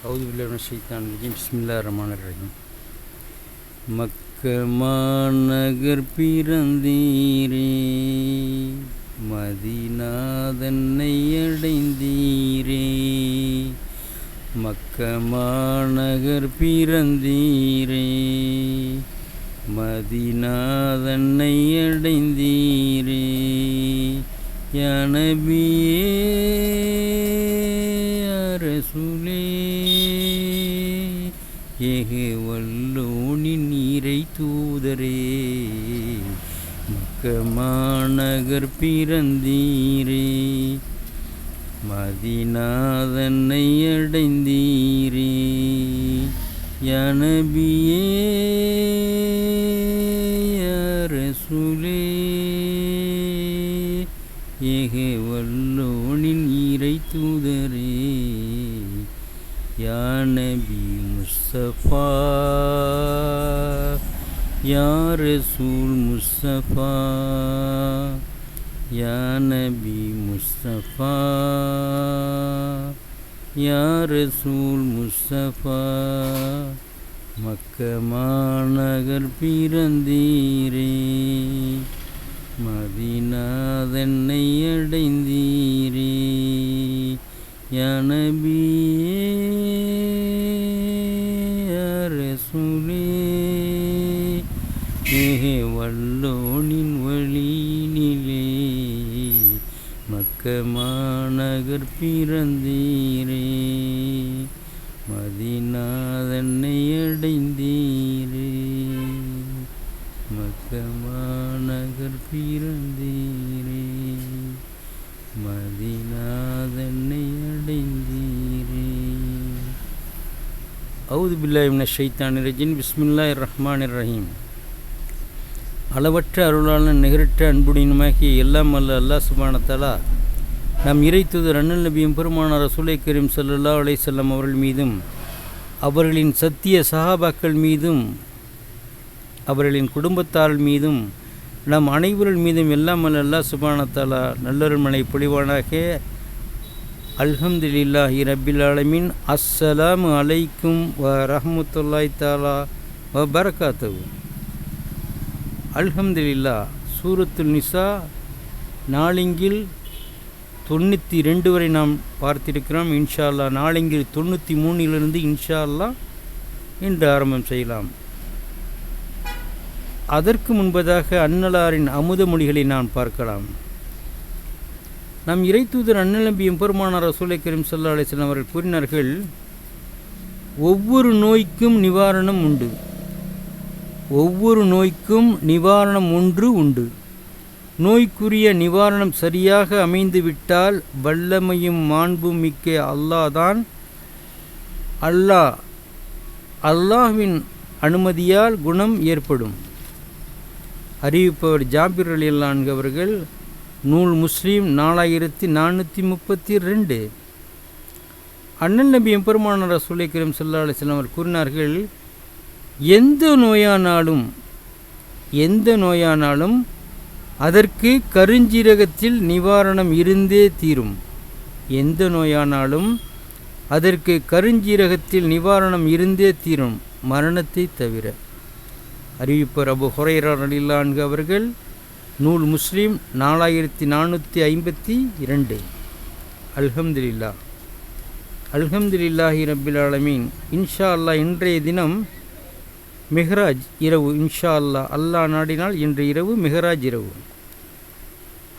அவுது பில்லவன ஷைத்தான் பிஸ்மில்லா ரஹ்மான் ரஹீம் மக்க மாநகர் பிறந்தீரே மதிநாதன்னை அடைந்தீரே மக்க மாநகர் பிறந்தீரே மதிநாதன்னை அடைந்தீரே யனபியே அருளே. ஏக வல்லோனின் நீரை தூதரே. மக்க மாநகர் பிறந்தீரே. மதிநாதனை அடைந்தீரே. யனபியே அரசுலே ஏக வல்லோனின் ஈரை தூதரே. يا نبي مصطفى يا رسول مصطفى يا نبي مصطفى يا رسول مصطفى மக்க மாநகர் பிறந்தீரே மதினாதென்னை அடைந்தீரே யனபியே மக்க மாநகர் பிறந்தீரே. மதிநாதன்னை அடைந்தீரே. மக்க மாநகர் பிறந்தீரே. மதிநாதன்னை அடைந்தீரே. அவுது பில்லாஹிம்ன ஷைத்தான் ரஜின் பிஸ்மில்லாஹ் ரஹ்மான் ரஹீம். அளவற்ற அருளாளன் நிகரற்ற அன்புடினுமாகிய எல்லாம் அல்ல அல்லா சுபானத்தலா நம் இறை தூதர் அண்ணல் நபியும் பெருமானார் ரசூலை கரீம் சல்லா அலை செல்லம் அவர்கள் மீதும் அவர்களின் சத்திய சஹாபாக்கள் மீதும் அவர்களின் குடும்பத்தார் மீதும் நம் அனைவர்கள் மீதும் எல்லாம் அல்லா சுபானத்தாலா நல்லொருமனை பொழிவானாக அல்ஹம்துலில்லாஹி ரபில் ஆலமின். அஸ்ஸலாமு அலைக்கும் வ ரஹமத்துல்லாய் தாலா வ பரகாத்தவு அல்ஹம்துலில்லா சூரத்துல் நிசா நாளிங்கில் தொண்ணூற்றி ரெண்டு வரை நாம் பார்த்திருக்கிறோம். இன்ஷால்லா அல்லா தொண்ணூற்றி மூணிலிருந்து இன்ஷால்லா இன்று ஆரம்பம் செய்யலாம். அதற்கு முன்பதாக அன்னலாரின் அமுத மொழிகளை நான் பார்க்கலாம். நம் இறைத்தூதர் தூதர் அன்னலம்பியும் பெருமானார் ரசூலை கரீம் சல்லா அலிஸ்லாம் அவர்கள் கூறினார்கள் ஒவ்வொரு நோய்க்கும் நிவாரணம் உண்டு. ஒவ்வொரு நோய்க்கும் நிவாரணம் ஒன்று உண்டு. நோய்க்குரிய நிவாரணம் சரியாக அமைந்துவிட்டால் வல்லமையும் மாண்பும் மிக்க அல்லாதான் அல்லாஹ் அல்லாஹ்வின் அனுமதியால் குணம் ஏற்படும். அறிவிப்பவர் ஜாபிர் அலி அவர்கள் நூல் முஸ்லீம் நாலாயிரத்தி நானூற்றி முப்பத்தி ரெண்டு. அண்ணன் நபி எம்பெருமான ரசூலை கரீம் அலிஸ்லாம் அவர் கூறினார்கள் எந்த நோயானாலும் எந்த நோயானாலும் அதற்கு கருஞ்சீரகத்தில் நிவாரணம் இருந்தே தீரும். எந்த நோயானாலும் அதற்கு கருஞ்சீரகத்தில் நிவாரணம் இருந்தே தீரும் மரணத்தை தவிர. அறிவிப்பர் அபு ஹுரைரா அலிலான்கு அவர்கள் நூல் முஸ்லீம் நாலாயிரத்தி நானூற்றி ஐம்பத்தி இரண்டு. அல்ஹம்துலில்லா அல்ஹம்துலில்லாஹி ரபில் ஆலமீன். இன்ஷா அல்லா இன்றைய தினம் மெஹராஜ் இரவு இன்ஷா அல்லா அல்லா நாடினால் இன்று இரவு மெஹராஜ் இரவு.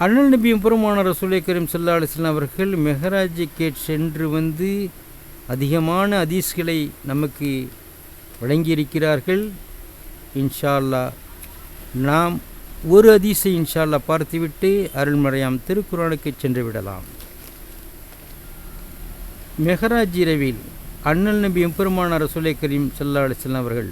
அண்ணல் நபியும் பெருமான ரசூலை கரீம் சல்லா அலிஸ்லாம் அவர்கள் மெஹராஜுக்கே சென்று வந்து அதிகமான அதீஸ்களை நமக்கு வழங்கியிருக்கிறார்கள். இன்ஷா அல்லா நாம் ஒரு அதிசை இன்ஷா அல்லா பார்த்துவிட்டு அருள்மறையாம் திருக்குறானுக்கு சென்று விடலாம். மெஹராஜ் இரவில் அண்ணல் நபி எம்பெருமான ரசூலை கரீம் சல்லா அலிஸ்லாம் அவர்கள்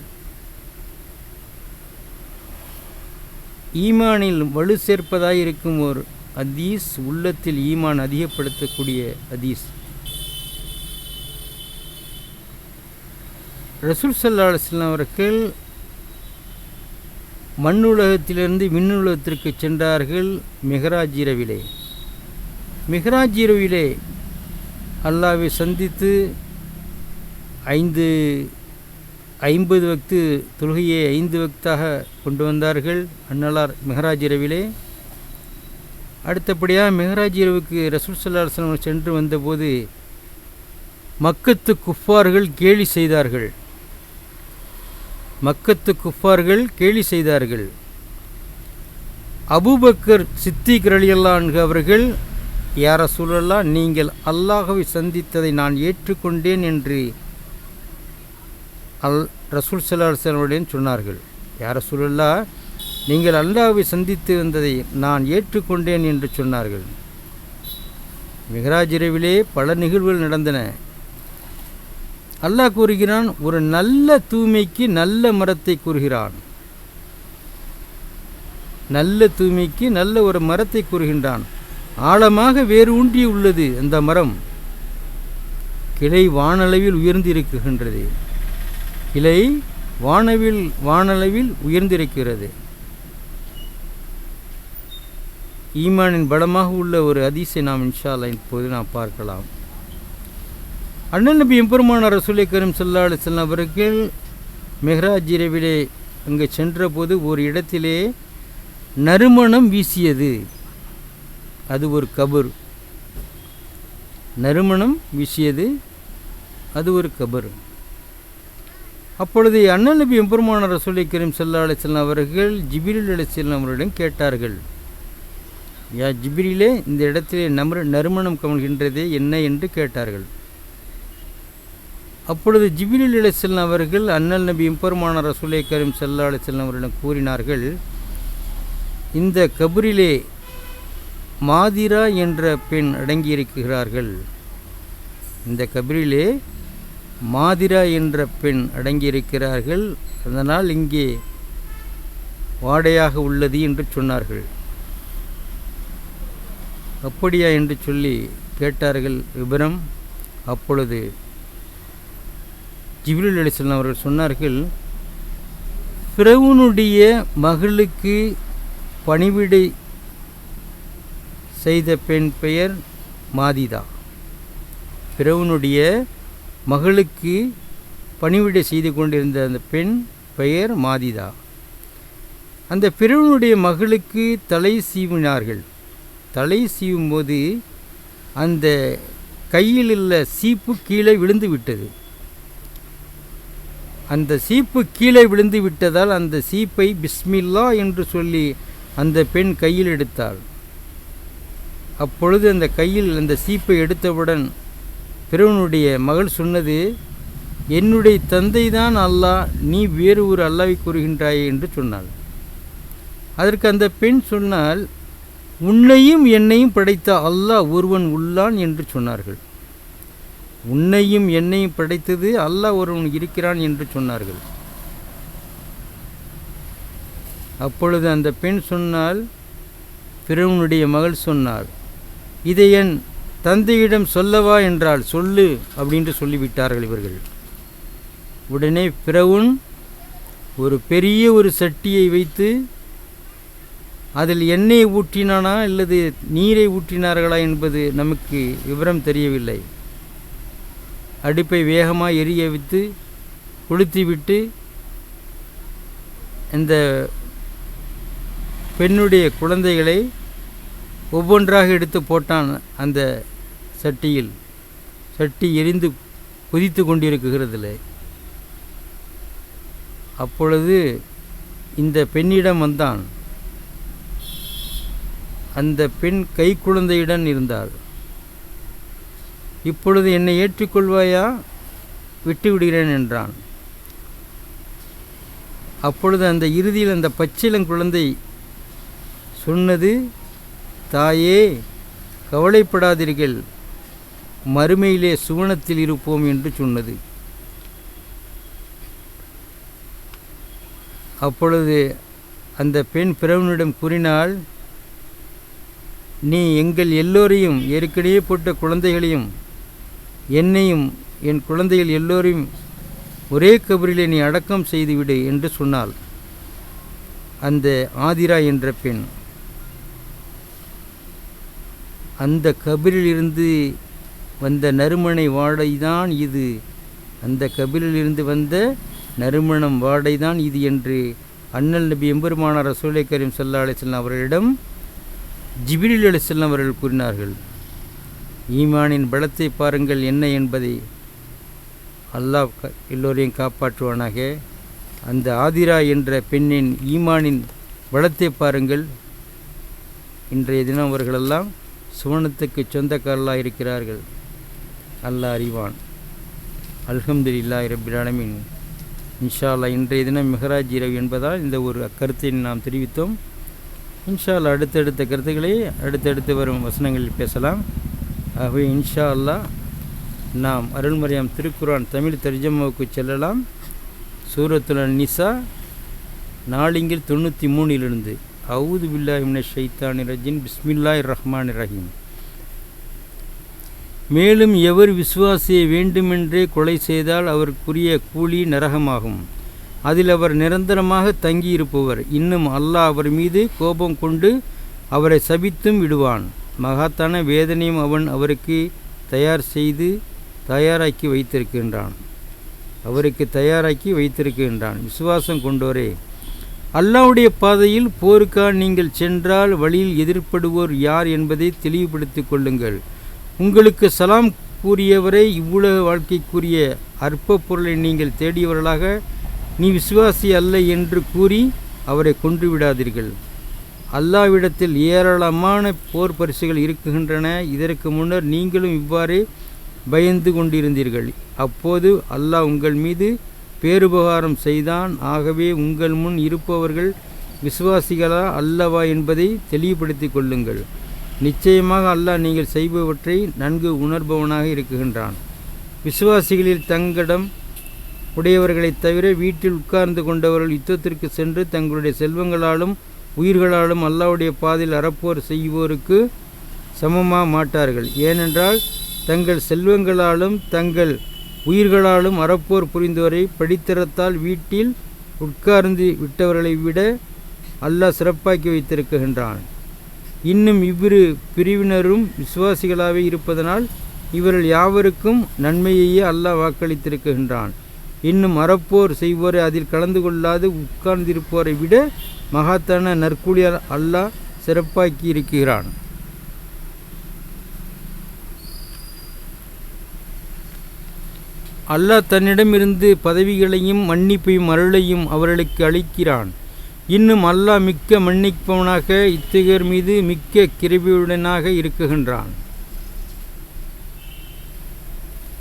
ஈமானில் வலு சேர்ப்பதாய் இருக்கும் ஒரு அதீஸ் உள்ளத்தில் ஈமான் அதிகப்படுத்தக்கூடிய அதீஸ் ரசூல் சல்லா அலுவலாம் அவர்கள் மண்ணுலகத்திலிருந்து விண்ணுலகத்திற்கு சென்றார்கள் மெஹராஜ் இரவிலே. மெஹராஜ் இரவிலே அல்லாவை சந்தித்து ஐந்து ஐம்பது வக்து தொழுகையை ஐந்து வக்தாக கொண்டு வந்தார்கள் அன்னலார் மெஹராஜ் இரவிலே. அடுத்தபடியாக மெஹராஜ் இரவுக்கு ரசூல் சல்லாஹ் சென்று வந்தபோது மக்கத்து குஃபார்கள் கேலி செய்தார்கள். மக்கத்து குஃபார்கள் கேலி செய்தார்கள். அபூபக்கர் சித்திக் ரலியல்லான்கு அவர்கள் யார சூழலா நீங்கள் அல்லாஹவை சந்தித்ததை நான் ஏற்றுக்கொண்டேன் என்று அல் ரசூல் சல்லாஹனுடன் சொன்னார்கள் யார் சூழல்லா நீங்கள் அல்லாவை சந்தித்து வந்ததை நான் ஏற்றுக்கொண்டேன் என்று சொன்னார்கள். மிகராஜ் இரவிலே பல நிகழ்வுகள் நடந்தன. அல்லாஹ் கூறுகிறான் ஒரு நல்ல தூய்மைக்கு நல்ல மரத்தை கூறுகிறான். நல்ல தூய்மைக்கு நல்ல ஒரு மரத்தை கூறுகின்றான். ஆழமாக வேறு ஊன்றி உள்ளது அந்த மரம். கிளை வானளவில் உயர்ந்து இருக்கின்றது கிளை வானவில் வானளவில் உயர்ந்திருக்கிறது. ஈமானின் பலமாக உள்ள ஒரு அதிசை நாம் இன்ஷால் இப்போது நாம் பார்க்கலாம். அண்ணன் நபி எம்பெருமான ரசூலை கரும் செல்லாடு செல்லம் அவர்கள் மெஹராஜ் இரவிலே அங்கு சென்றபோது ஒரு இடத்திலே நறுமணம் வீசியது. அது ஒரு கபர். நறுமணம் வீசியது. அது ஒரு கபர். அப்பொழுது அண்ணன் நபி எம்பெருமான ரசூலை கரீம் செல்லா அலிசல்லாம் அவர்கள் ஜிபிரில் அலிசல்லாம் அவரிடம் கேட்டார்கள். யா ஜிபிரிலே இந்த இடத்திலே நமர் நறுமணம் கமல்கின்றதே என்ன என்று கேட்டார்கள். அப்பொழுது ஜிபிரில் அலிசல்லாம் அவர்கள் அண்ணல் நபி எம்பெருமான ரசூலை கரீம் செல்லா அலிசல்லாம் அவரிடம் கூறினார்கள் இந்த கபரிலே மாதிரா என்ற பெண் அடங்கியிருக்கிறார்கள். இந்த கபரிலே மாதிரா என்ற பெண் அடங்கியிருக்கிறார்கள். அதனால் இங்கே வாடையாக உள்ளது என்று சொன்னார்கள். அப்படியா? என்று சொல்லி கேட்டார்கள் விபரம். அப்பொழுது ஜிப்ரில் அலிஸ்லாம் அவர்கள் சொன்னார்கள் பிரவுனுடைய மகளுக்கு பணிவிடை செய்த பெண் பெயர் மாதிதா. பிரவுனுடைய மகளுக்கு பணிவிடை செய்து கொண்டிருந்த அந்த பெண் பெயர் மாதிதா. அந்த பிறவனுடைய மகளுக்கு தலை சீவினார்கள். தலை சீவும் போது அந்த கையில் உள்ள சீப்பு கீழே விழுந்து விட்டது. அந்த சீப்பு கீழே விழுந்து விட்டதால் அந்த சீப்பை பிஸ்மில்லா என்று சொல்லி அந்த பெண் கையில் எடுத்தாள். அப்பொழுது அந்த கையில் அந்த சீப்பை எடுத்தவுடன் பிறவனுடைய மகள் சொன்னது என்னுடைய தந்தை தான் அல்லாஹ் நீ வேறு ஒரு அல்லாவை கூறுகின்றாயே என்று சொன்னாள். அதற்கு அந்த பெண் சொன்னால் உன்னையும் என்னையும் படைத்த அல்லாஹ் ஒருவன் உள்ளான் என்று சொன்னார்கள். உன்னையும் என்னையும் படைத்தது அல்லாஹ் ஒருவன் இருக்கிறான் என்று சொன்னார்கள். அப்பொழுது அந்த பெண் சொன்னால் பிறவனுடைய மகள் சொன்னார் இதை என் தந்தையிடம் சொல்லவா என்றால் சொல்லு அப்படின்ட்டு சொல்லிவிட்டார்கள் இவர்கள். உடனே பிறவுன் ஒரு பெரிய ஒரு சட்டியை வைத்து அதில் எண்ணெய் ஊற்றினானா அல்லது நீரை ஊற்றினார்களா என்பது நமக்கு விவரம் தெரியவில்லை. அடுப்பை வேகமாக எரிய வைத்து கொளுத்திவிட்டு இந்த பெண்ணுடைய குழந்தைகளை ஒவ்வொன்றாக எடுத்து போட்டான் அந்த சட்டியில். சட்டி எரிந்து கொதித்து கொண்டிருக்கிறதுல அப்பொழுது இந்த பெண்ணிடம் வந்தான். அந்த பெண் கை குழந்தையுடன் இருந்தாள். இப்பொழுது என்னை ஏற்றுக்கொள்வாயா? விட்டு விடுகிறேன் என்றான். அப்பொழுது அந்த இறுதியில் அந்த பச்சிளங்குழந்தை சொன்னது தாயே கவலைப்படாதீர்கள். மறுமையிலே சுவனத்தில் இருப்போம் என்று சொன்னது. அப்பொழுது அந்த பெண் பிறவனிடம் கூறினால் நீ எங்கள் எல்லோரையும் ஏற்கனவே போட்ட குழந்தைகளையும் என்னையும் என் குழந்தைகள் எல்லோரையும் ஒரே கபரிலே நீ அடக்கம் செய்துவிடு என்று சொன்னாள். அந்த ஆதிரா என்ற பெண். அந்த கபரிலிருந்து வந்த நறுமணை வாடைதான் இது. அந்த கபிலிலிருந்து வந்த நறுமணம் வாடை தான் இது என்று அண்ணல் நபி எம்பெருமானார் ரசூலை கரீம் சல்லா அலிஸ்லாம் அவர்களிடம் ஜிபிரில் அலிஸ்லாம் அவர்கள் கூறினார்கள் ஈமானின் பலத்தை பாருங்கள் என்ன என்பதை அல்லாஹ் க- எல்லோரையும் காப்பாற்றுவானாக. அந்த ஆதிரா என்ற பெண்ணின் ஈமானின் பலத்தை பாருங்கள். இன்றைய தினம் அவர்களெல்லாம் சுவனத்துக்கு சொந்தக்காரர்களாக இருக்கிறார்கள். அல்லாஹ் அறிவான். அல்ஹம்துலில்லாஹி ரப்பில் ஆலமீன். இன்ஷா அல்லாஹ் இன்றைய தினம் மெஹராஜ் இரவு என்பதால் இந்த ஒரு கருத்தை நாம் தெரிவித்தோம். இன்ஷா அல்லாஹ் அடுத்தடுத்த கருத்துக்களை அடுத்தடுத்து வரும் வசனங்களில் பேசலாம். ஆகவே இன்ஷா அல்லாஹ் நாம் அருள்மறையாம் திருக்குரான் தமிழ் தர்ஜமாவுக்கு செல்லலாம். சூரத்துலன் நிசா நாளிங்கில் தொண்ணூற்றி மூணிலிருந்து. அவுது பில்லாஹி மினஷ் ஷைத்தான் ரஜின் பிஸ்மில்லாஹ் ரஹ்மான் ரஹீம். மேலும் எவர் விசுவாசியை வேண்டுமென்றே கொலை செய்தால் அவருக்குரிய கூலி நரகமாகும். அதில் அவர் நிரந்தரமாக தங்கியிருப்பவர். இன்னும் அல்லாஹ் அவர் மீது கோபம் கொண்டு அவரை சபித்தும் விடுவான். மகாத்தான வேதனையும் அவன் அவருக்கு தயார் செய்து தயாராக்கி வைத்திருக்கின்றான். அவருக்கு தயாராக்கி வைத்திருக்கின்றான். விசுவாசம் கொண்டோரே. அல்லாவுடைய பாதையில் போருக்காக நீங்கள் சென்றால் வழியில் எதிர்ப்படுவோர் யார் என்பதை தெளிவுபடுத்திக் கொள்ளுங்கள். உங்களுக்கு சலாம் கூறியவரை இவ்வுலக வாழ்க்கைக்குரிய அற்ப பொருளை நீங்கள் தேடியவர்களாக நீ விசுவாசி அல்ல என்று கூறி அவரை கொன்று விடாதீர்கள். அல்லாவிடத்தில் ஏராளமான போர் பரிசுகள் இருக்குகின்றன. இதற்கு முன்னர் நீங்களும் இவ்வாறே பயந்து கொண்டிருந்தீர்கள். அப்போது அல்லாஹ் உங்கள் மீது பேருபகாரம் செய்தான். ஆகவே உங்கள் முன் இருப்பவர்கள் விசுவாசிகளா அல்லவா என்பதை தெளிவுபடுத்திக் கொள்ளுங்கள். நிச்சயமாக அல்லாஹ் நீங்கள் செய்பவற்றை நன்கு உணர்பவனாக இருக்குகின்றான். விசுவாசிகளில் தங்களிடம் உடையவர்களைத் தவிர வீட்டில் உட்கார்ந்து கொண்டவர்கள் யுத்தத்திற்கு சென்று தங்களுடைய செல்வங்களாலும் உயிர்களாலும் அல்லாவுடைய பாதையில் அறப்போர் செய்வோருக்கு சமமாக மாட்டார்கள். ஏனென்றால் தங்கள் செல்வங்களாலும் தங்கள் உயிர்களாலும் அறப்போர் புரிந்தவரை படித்தரத்தால் வீட்டில் உட்கார்ந்து விட்டவர்களை விட அல்லாஹ் சிறப்பாக்கி வைத்திருக்கின்றான். இன்னும் இவ்விரு பிரிவினரும் விசுவாசிகளாகவே இருப்பதனால் இவர்கள் யாவருக்கும் நன்மையையே அல்லாஹ் வாக்களித்திருக்கின்றான். இன்னும் அறப்போர் செய்வோரை அதில் கலந்து கொள்ளாது உட்கார்ந்திருப்போரை விட மகாத்தான நற்கூலியால் அல்லாஹ் சிறப்பாக்கி இருக்கிறான். அல்லாஹ் தன்னிடமிருந்து பதவிகளையும் மன்னிப்பையும் அருளையும் அவர்களுக்கு அளிக்கிறான். இன்னும் அல்லாஹ் மிக்க மன்னிப்பவனாக இத்தகையர் மீது மிக்க கிருபியுடனாக இருக்குகின்றான்.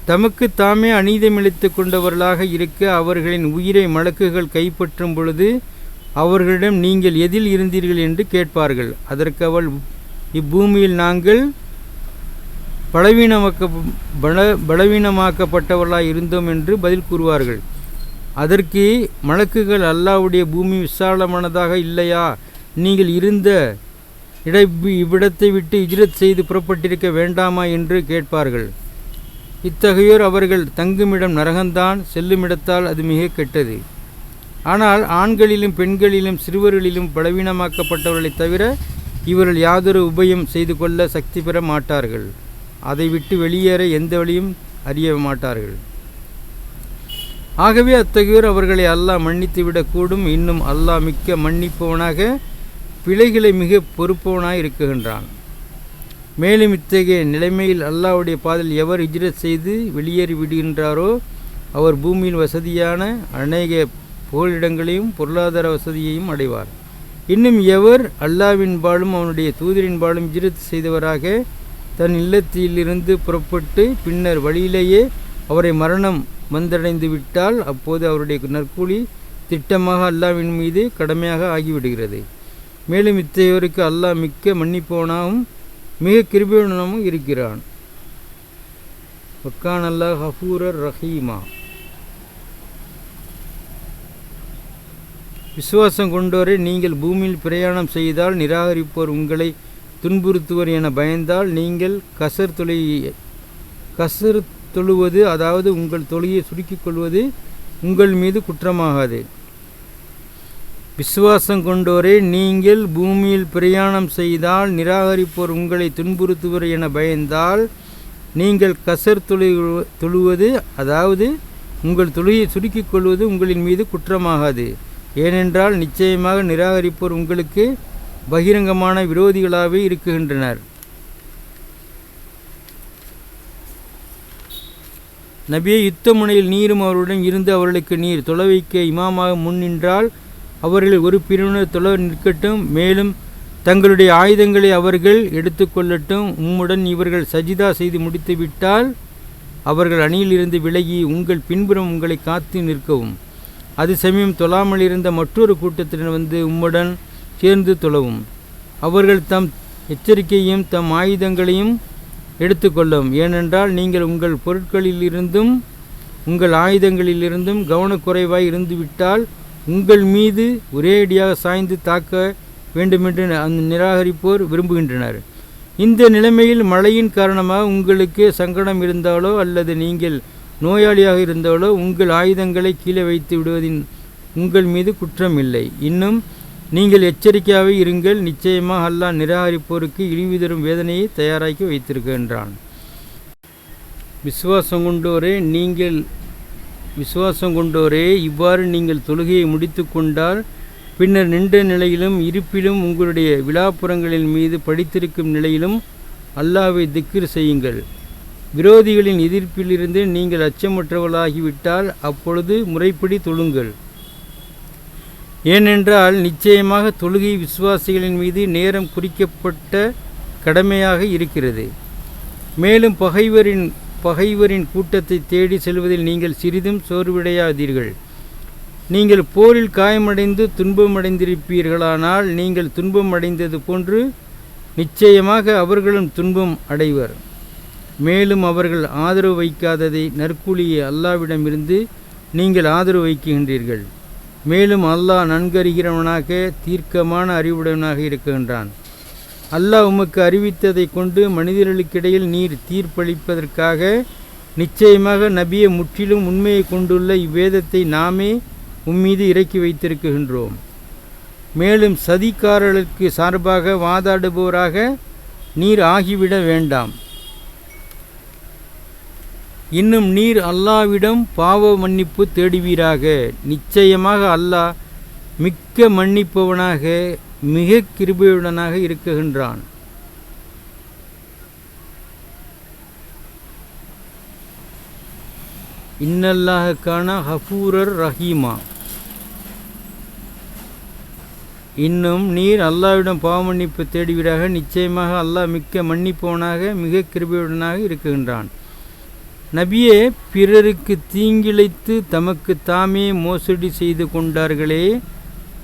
தமக்கு தாமே அநீதமிழித்து கொண்டவர்களாக இருக்க அவர்களின் உயிரை மலக்குகள் கைப்பற்றும் பொழுது அவர்களிடம் நீங்கள் எதில் இருந்தீர்கள் என்று கேட்பார்கள். அதற்கு அவள் இப்பூமியில் நாங்கள் பலவீனமாக்க பல பலவீனமாக்கப்பட்டவர்களாக இருந்தோம் என்று பதில் கூறுவார்கள். அதற்கு மலக்குகள் அல்லாவுடைய பூமி விசாலமானதாக இல்லையா? நீங்கள் இருந்த இட இவ்விடத்தை விட்டு இஜ்ரத் செய்து புறப்பட்டிருக்க வேண்டாமா என்று கேட்பார்கள். இத்தகையோர் அவர்கள் தங்குமிடம் நரகந்தான் செல்லுமிடத்தால் அது மிக கெட்டது. ஆனால் ஆண்களிலும் பெண்களிலும் சிறுவர்களிலும் பலவீனமாக்கப்பட்டவர்களைத் தவிர இவர்கள் யாதொரு உபயம் செய்து கொள்ள சக்தி பெற மாட்டார்கள். அதை விட்டு வெளியேற எந்த வழியும் அறிய மாட்டார்கள். ஆகவே அத்தகையோர் அவர்களை அல்லாஹ் மன்னித்து விடக்கூடும் இன்னும் அல்லாஹ் மிக்க மன்னிப்பவனாக பிழைகளை மிக பொறுப்பவனாக இருக்குகின்றான் மேலும் இத்தகைய நிலைமையில் அல்லாவுடைய பாதையில் எவர் இஜ்ரத் செய்து வெளியேறி விடுகின்றாரோ அவர் பூமியில் வசதியான அநேக புகழிடங்களையும் பொருளாதார வசதியையும் அடைவார். இன்னும் எவர் அல்லாவின் பாலும் அவனுடைய தூதரின் பாலும் இஜ்ரத் செய்தவராக தன் இல்லத்திலிருந்து புறப்பட்டு பின்னர் வழியிலேயே அவரை மரணம் வந்தடைந்து விட்டால் அப்போது அவருடைய நற்கூலி திட்டமாக அல்லாவின் மீது கடமையாக ஆகிவிடுகிறது. மேலும் இத்தகையோருக்கு அல்லாஹ் மிக்க மன்னிப்பவனாகவும் மிக கிருபையுடனும் இருக்கிறான். பக்கான் அல்லாஹ் ஹஃபூரர் ரஹீமா. விசுவாசம் கொண்டோரை நீங்கள் பூமியில் பிரயாணம் செய்தால் நிராகரிப்போர் உங்களை துன்புறுத்துவர் என பயந்தால் நீங்கள் கசர் தொலை கசர் தொழுவது அதாவது உங்கள் தொழியை சுருக்கிக் கொள்வது உங்கள் மீது குற்றமாகாது. விசுவாசம் கொண்டோரே நீங்கள் பூமியில் பிரயாணம் செய்தால் நிராகரிப்போர் உங்களை துன்புறுத்துவர் என பயந்தால் நீங்கள் கசர் தொழு தொழுவது அதாவது உங்கள் தொழுகையை சுருக்கிக் கொள்வது உங்களின் மீது குற்றமாகாது. ஏனென்றால் நிச்சயமாக நிராகரிப்போர் உங்களுக்கு பகிரங்கமான விரோதிகளாகவே இருக்குகின்றனர். நபியை யுத்த முனையில் நீரும் அவருடன் இருந்து அவர்களுக்கு நீர் தொலை வைக்க இமாமாக முன் நின்றால் அவர்களில் ஒரு பிரிவினர் தொலை நிற்கட்டும் மேலும் தங்களுடைய ஆயுதங்களை அவர்கள் எடுத்துக்கொள்ளட்டும் உம்முடன் இவர்கள் சஜிதா செய்து முடித்துவிட்டால் அவர்கள் அணியிலிருந்து விலகி உங்கள் பின்புறம் உங்களை காத்து நிற்கவும். அது சமயம் தொழாமல் இருந்த மற்றொரு கூட்டத்தினர் வந்து உம்முடன் சேர்ந்து தொழவும். அவர்கள் தம் எச்சரிக்கையும் தம் ஆயுதங்களையும் எடுத்துக்கொள்ளும். ஏனென்றால் நீங்கள் உங்கள் பொருட்களிலிருந்தும் உங்கள் ஆயுதங்களிலிருந்தும் கவனக்குறைவாய் இருந்துவிட்டால் உங்கள் மீது ஒரேடியாக சாய்ந்து தாக்க வேண்டுமென்று அந்த நிராகரிப்போர் விரும்புகின்றனர். இந்த நிலைமையில் மழையின் காரணமாக உங்களுக்கு சங்கடம் இருந்தாலோ அல்லது நீங்கள் நோயாளியாக இருந்தாலோ உங்கள் ஆயுதங்களை கீழே வைத்து விடுவதின் உங்கள் மீது குற்றம் இல்லை. இன்னும் நீங்கள் எச்சரிக்கையாக இருங்கள் நிச்சயமாக அல்லாஹ் நிராகரிப்போருக்கு இழிவு தரும் வேதனையை தயாராக்கி வைத்திருக்கின்றான். விசுவாசம் கொண்டோரே நீங்கள் விசுவாசம் கொண்டோரே இவ்வாறு நீங்கள் தொழுகையை முடித்து கொண்டால் பின்னர் நின்ற நிலையிலும் இருப்பிலும் உங்களுடைய விழாப்புறங்களின் மீது படித்திருக்கும் நிலையிலும் அல்லாவை திக்கிர் செய்யுங்கள். விரோதிகளின் எதிர்ப்பிலிருந்து நீங்கள் அச்சமற்றவர்களாகிவிட்டால் அப்பொழுது முறைப்படி தொழுங்கள். ஏனென்றால் நிச்சயமாக தொழுகை விசுவாசிகளின் மீது நேரம் குறிக்கப்பட்ட கடமையாக இருக்கிறது. மேலும் பகைவரின் பகைவரின் கூட்டத்தை தேடி செல்வதில் நீங்கள் சிறிதும் சோர்வடையாதீர்கள். நீங்கள் போரில் காயமடைந்து துன்பமடைந்திருப்பீர்களானால் நீங்கள் துன்பம் அடைந்தது போன்று நிச்சயமாக அவர்களும் துன்பம் அடைவர். மேலும் அவர்கள் ஆதரவு வைக்காததை நற்கூலியை அல்லாவிடமிருந்து நீங்கள் ஆதரவு வைக்கின்றீர்கள். மேலும் அல்லாஹ் நன்கறிகிறவனாக தீர்க்கமான அறிவுடையவனாக இருக்கின்றான். அல்லாஹ் உமக்கு அறிவித்ததை கொண்டு மனிதர்களுக்கிடையில் நீர் தீர்ப்பளிப்பதற்காக நிச்சயமாக நபியை முற்றிலும் உண்மையை கொண்டுள்ள இவ்வேதத்தை நாமே உம்மீது இறக்கி வைத்திருக்கின்றோம். மேலும் சதிக்காரர்களுக்கு சார்பாக வாதாடுபவராக நீர் ஆகிவிட வேண்டாம். இன்னும் நீர் அல்லாவிடம் பாவ மன்னிப்பு தேடுவீராக. நிச்சயமாக அல்லாஹ் மிக்க மன்னிப்பவனாக மிக கிருபையுடனாக இருக்குகின்றான் இன்னல்லாஹக்கான ஹஃபூரர் ரஹீமா. இன்னும் நீர் அல்லாவிடம் பாவ மன்னிப்பு தேடுவீராக. நிச்சயமாக அல்லாஹ் மிக்க மன்னிப்பவனாக மிக கிருபையுடனாக இருக்குகின்றான் நபியே பிறருக்கு தீங்கிழைத்து தமக்கு தாமே மோசடி செய்து கொண்டார்களே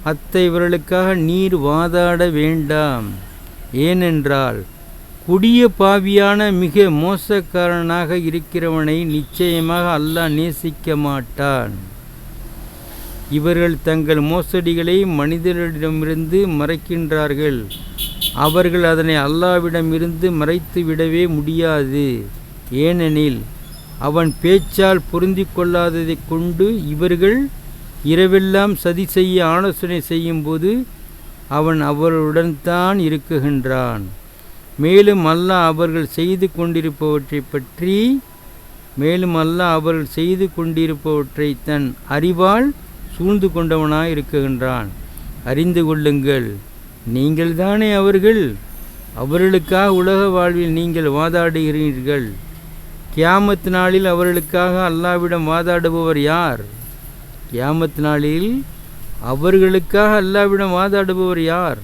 அத்தைவர்களுக்காக நீர் வாதாட வேண்டாம். ஏனென்றால் கொடிய பாவியான மிக மோசக்காரனாக இருக்கிறவனை நிச்சயமாக அல்லாஹ் நேசிக்க மாட்டான். இவர்கள் தங்கள் மோசடிகளை மனிதர்களிடமிருந்து மறைக்கின்றார்கள். அவர்கள் அதனை அல்லாவிடமிருந்து மறைத்து விடவே முடியாது. ஏனெனில் அவன் பேச்சால் பொருந்தி கொள்ளாததைக் கொண்டு இவர்கள் இரவெல்லாம் சதி செய்ய ஆலோசனை செய்யும்போது அவன் அவர்களுடன் தான் இருக்குகின்றான். மேலும் அல்லாஹ் அவர்கள் செய்து கொண்டிருப்பவற்றை பற்றி மேலும் அல்லாஹ் அவர்கள் செய்து கொண்டிருப்பவற்றை தன் அறிவால் சூழ்ந்து கொண்டவனாய் இருக்குகின்றான். அறிந்து கொள்ளுங்கள் நீங்கள்தானே அவர்கள்? அவர்களுக்காக உலக வாழ்வில் நீங்கள் வாதாடுகிறீர்கள். கியாமத் நாளில் அவர்களுக்காக அல்லாவிடம் வாதாடுபவர் யார்? கியாமத் நாளில் அவர்களுக்காக அல்லாவிடம் வாதாடுபவர் யார்?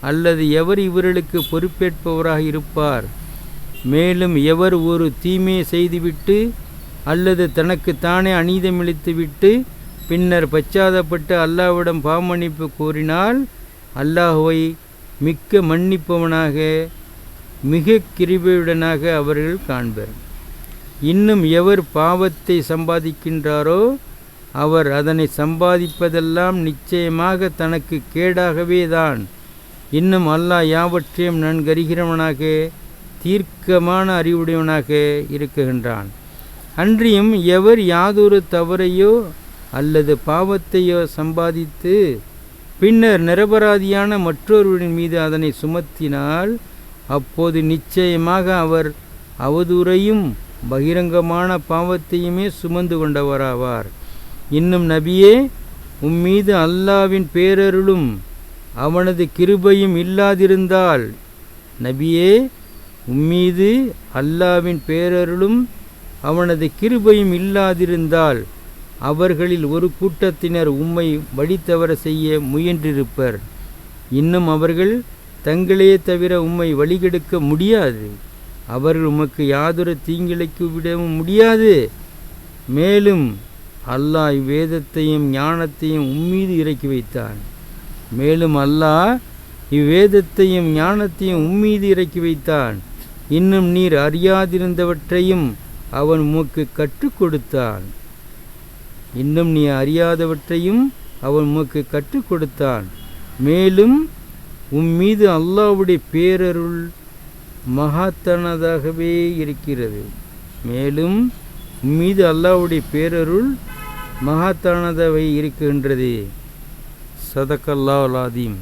அல்லது எவர் இவர்களுக்கு பொறுப்பேற்பவராக இருப்பார்? மேலும் எவர் ஒரு தீமையை செய்துவிட்டு அல்லது தனக்கு தானே அநீதமிழித்துவிட்டு பின்னர் பச்சாதப்பட்டு அல்லாவிடம் பாமன்னிப்பு கோரினால் அல்லாஹுவை மிக்க மன்னிப்பவனாக மிக கிருபையுடனாக அவர்கள் காண்பர். இன்னும் எவர் பாவத்தை சம்பாதிக்கின்றாரோ அவர் அதனை சம்பாதிப்பதெல்லாம் நிச்சயமாக தனக்கு கேடாகவே தான் இன்னும் அல்லாஹ் யாவற்றையும் நன்கறிகிறவனாக தீர்க்கமான அறிவுடையவனாக இருக்குகின்றான் அன்றியும் எவர் யாதொரு தவறையோ அல்லது பாவத்தையோ சம்பாதித்து பின்னர் நிரபராதியான மற்றொருவரின் மீது அதனை சுமத்தினால் அப்போது நிச்சயமாக அவர் அவதூறையும் பகிரங்கமான பாவத்தையுமே சுமந்து கொண்டவராவார். இன்னும் நபியே உம்மீது அல்லாவின் பேரருளும் அவனது கிருபையும் இல்லாதிருந்தால் நபியே உம்மீது அல்லாவின் பேரருளும் அவனது கிருபையும் இல்லாதிருந்தால் அவர்களில் ஒரு கூட்டத்தினர் உம்மை வழித்தவர செய்ய முயன்றிருப்பர். இன்னும் அவர்கள் தங்களே தவிர உம்மை வழிகெடுக்க முடியாது. அவர்கள் உமக்கு யாதொரு தீங்கிழைக்கு விடவும் முடியாது. மேலும் அல்லாஹ் இவ்வேதத்தையும் ஞானத்தையும் உம்மீது இறக்கி வைத்தான். மேலும் அல்லாஹ் இவ்வேதத்தையும் ஞானத்தையும் உம்மீது இறக்கி வைத்தான். இன்னும் நீர் அறியாதிருந்தவற்றையும் அவன் உமக்கு கற்றுக் கொடுத்தான். இன்னும் நீ அறியாதவற்றையும் அவன் உமக்கு கற்றுக் கொடுத்தான். மேலும் உம் மீது பேரருள் மகாத்தானதாகவே இருக்கிறது. மேலும் மீது அல்லாஹ்வுடைய பேரருள் மகாத்தானதாகவே இருக்கின்றது. சதக்கல்லா அலாதீம்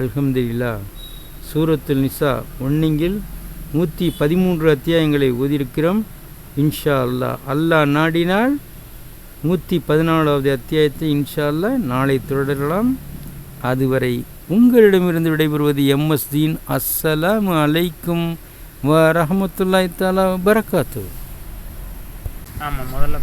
அல்ஹம்துலில்லா. சூரத்துல் நிசா ஒன்னிங்கில் நூற்றி பதிமூன்று அத்தியாயங்களை ஓதியிருக்கிறோம். இன்ஷா அல்லாஹ் அல்லாஹ் நாடினால் நூற்றி பதினாலாவது அத்தியாயத்தை இன்ஷா அல்லாஹ் நாளை தொடரலாம். அதுவரை உங்களிடமிருந்து விடைபெறுவது எம்எஸ் தீன். அஸ்ஸலாமு அலைக்கும் வ ரஹமத்துல்லாய் தாலா பரக்காத்து ஆமாம் முதல்ல